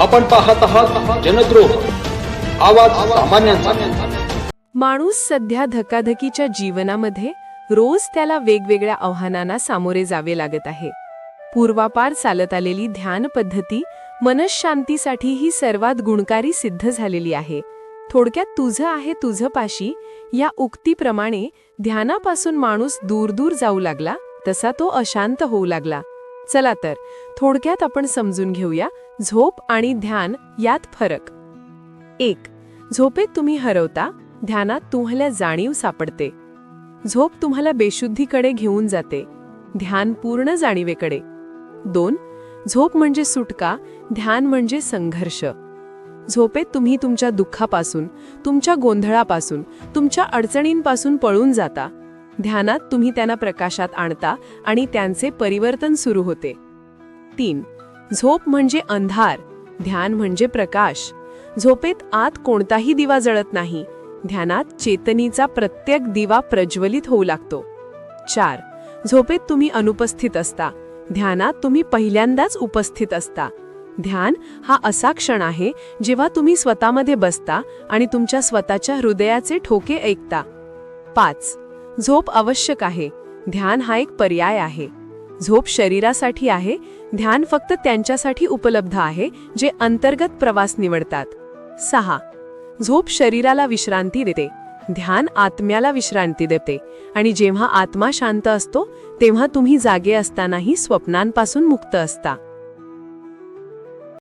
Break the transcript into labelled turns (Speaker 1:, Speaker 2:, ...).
Speaker 1: आपण पाहत आहात जनद्रोह. आवाज सामान्यांचा.
Speaker 2: माणूस सध्या धकाधकीच्या जीवनामध्ये रोज त्याला वेगवेगळ्या आव्हानांना सामोरे जावे लागत आहे. पूर्वापार चालत आलेली ध्यान पद्धती मनशांतीसाठी ही सर्वात गुणकारी सिद्ध झालेली आहे. थोडक्यात तुझं आहे तुझं पाशी या उक्तीप्रमाणे ध्यानापासून माणूस दूर दूर जाऊ लागला तसा तो अशांत होऊ लागला. चला तर थोडक्यात आपण समजून घेऊया झोप आणि ध्यान यात फरक. एक झोपेत तुम्ही हरवता ध्यानात तुम्हाला जाणीव सापडते. झोप तुम्हाला बेशुद्धीकडे घेऊन जाते ध्यान पूर्ण जाणीवेकडे. दोन झोप म्हणजे सुटका ध्यान म्हणजे संघर्ष. झोपेत तुम्ही तुमच्या दुःखापासून तुमच्या गोंधळापासून तुमच्या अडचणींपासून पळून जाता ध्यानात तुम्ही त्यांना प्रकाशात आणता आणि त्यांचे परिवर्तन सुरू होते. तीन झोप म्हणजे अंधार ध्यान म्हणजे प्रकाश. झोपेत आत कोणताही दिवा जळत नाही. ध्यानात चेतनीचा प्रत्येक दिवा प्रज्वलित होऊ लागतो. चार झोपेत तुम्ही अनुपस्थित असता. ध्यानात तुम्ही पहिल्यांदाच उपस्थित असता. ध्यान हा असा क्षण आहे जेव्हा तुम्ही स्वतःमध्ये बसता आणि तुमच्या स्वतःच्या हृदयाचे ठोके ऐकता. पाच झोप आवश्यक आहे. ध्यान हा एक पर्याय आहे. झोप शरीरासाठी आहे. ध्यान फक्त त्यांच्यासाठी उपलब्ध आहे जे अंतर्गत प्रवास निवडतात. सहा. झोप शरीराला विश्रांती देते. ध्यान आत्म्याला विश्रांती देते. आणि जेव्हा आत्मा शांत असतो तेव्हा तुम्ही जागे असतानाही स्वप्नांपासून मुक्त असता.